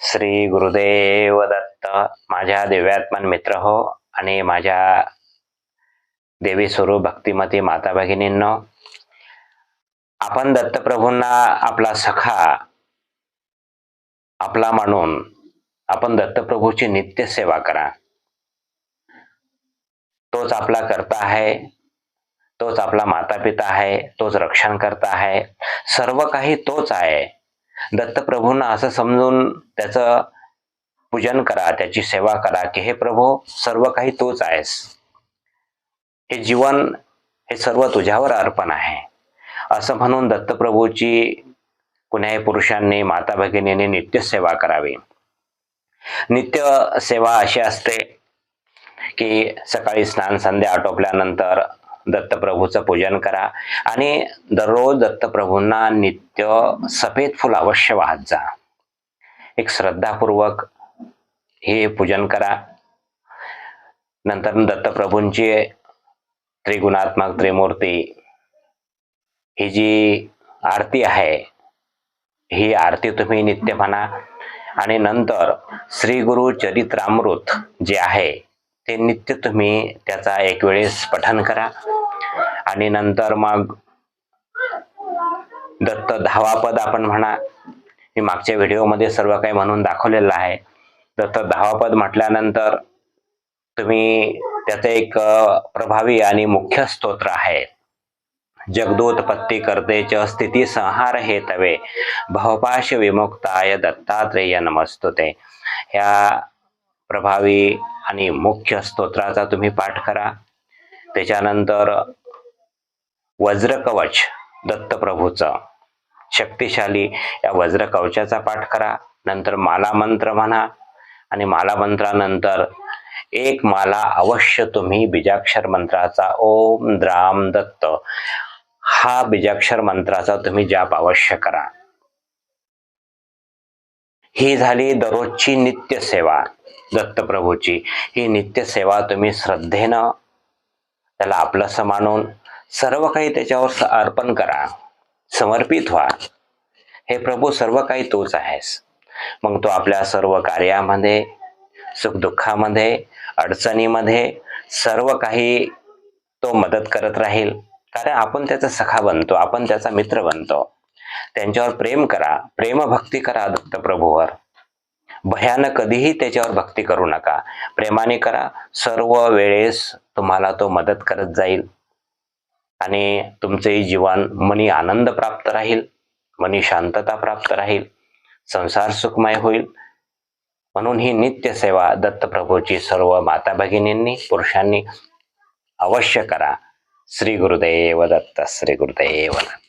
श्री गुरुदेव दत्त माझ्या दिव्यात्मन मित्र हो आणि माझ्या देवी स्वरूप भक्तिमती माता भगिनींनो आपण दत्तप्रभूंना आपला सखा आपला म्हणून आपण दत्तप्रभूची नित्य सेवा करा. तोच आपला करता आहे तोच आपला माता पिता आहे तोच रक्षण करता आहे सर्व काही तोच आहे. दत्तप्रभूंना असं समजून त्याचं पूजन करा त्याची सेवा करा की हे प्रभू सर्व काही तोच आहेस. हे जीवन हे सर्व तुझ्यावर अर्पण आहे. असं म्हणून दत्तप्रभूची कुण्याही पुरुषांनी माता भगिनीने नित्य सेवा करावी. नित्य सेवा अशी असते की सकाळी स्नान संध्या आटोपल्यानंतर दत्तप्रभूचं पूजन करा. आणि दररोज दत्तप्रभूंना नित्य सफेद फुल अवश्य वाहत जा. एक श्रद्धापूर्वक हे पूजन करा. नंतर दत्तप्रभूंची त्रिगुणात्मक त्रिमूर्ती ही जी आरती आहे ही आरती तुम्ही नित्य म्हणा. आणि नंतर श्री गुरु चरित्रामृत जे आहे ते नित्य तुम्ही त्याचा एक वेळेस पठन करा. आणि नंतर मग दत्त धावापद आपण म्हणा मी मागच्या व्हिडिओमध्ये सर्व काही म्हणून दाखवलेलं आहे. दत्त धावापद म्हटल्यानंतर तुम्ही त्याचं एक प्रभावी आणि मुख्य स्तोत्र आहे. जगदोत्पत्ती करते च स्थिती संहार हे तवे. भवपाश विमुक्ताय दत्तात्रेय नमस्तुते. ह्या प्रभावी आणि मुख्य स्तोत्राचा तुम्ही पाठ करा. त्याच्यानंतर वज्रकवच दत्तप्रभूचा. शक्तिशाली या वज्रकवचाचा पाठ करा नंतर माला मंत्र म्हणा आणि माला मंत्रानंतर एक माला अवश्य तुम्ही बीजाक्षर मंत्राचा ओम द्राम दत्त. हा बीजाक्षर मंत्राचा तुम्ही जाप अवश्य करा. ही झाली दररोजची नित्य सेवा दत्तप्रभूची. ही नित्य सेवा तुम्ही श्रद्धेनं त्याला आपलंसं मानून सर्व काही त्याच्यावर स- अर्पण करा. समर्पित व्हा. हे प्रभू सर्व काही तोच आहेस. मग तो आपल्या सर्व कार्यामध्ये सुखदुःखामध्ये अडचणीमध्ये सर्व काही तो मदत करत राहील. कारण आपण त्याचा सखा बनतो आपण त्याचा मित्र बनतो. त्यांच्यावर प्रेम करा. प्रेमभक्ती करा दत्तप्रभूवर भयानं कधीही त्याच्यावर भक्ती करू नका. प्रेमाने करा. सर्व वेळेस तुम्हाला तो मदत करत जाईल. आणि तुमचंही जीवन मनी आनंद प्राप्त राहील मनी शांतता प्राप्त राहील संसार सुखमय होईल. म्हणून ही नित्य सेवा दत्तप्रभूची सर्व माता भगिनींनी पुरुषांनी अवश्य करा. श्री गुरुदेव दत्त श्री गुरुदेव दत्त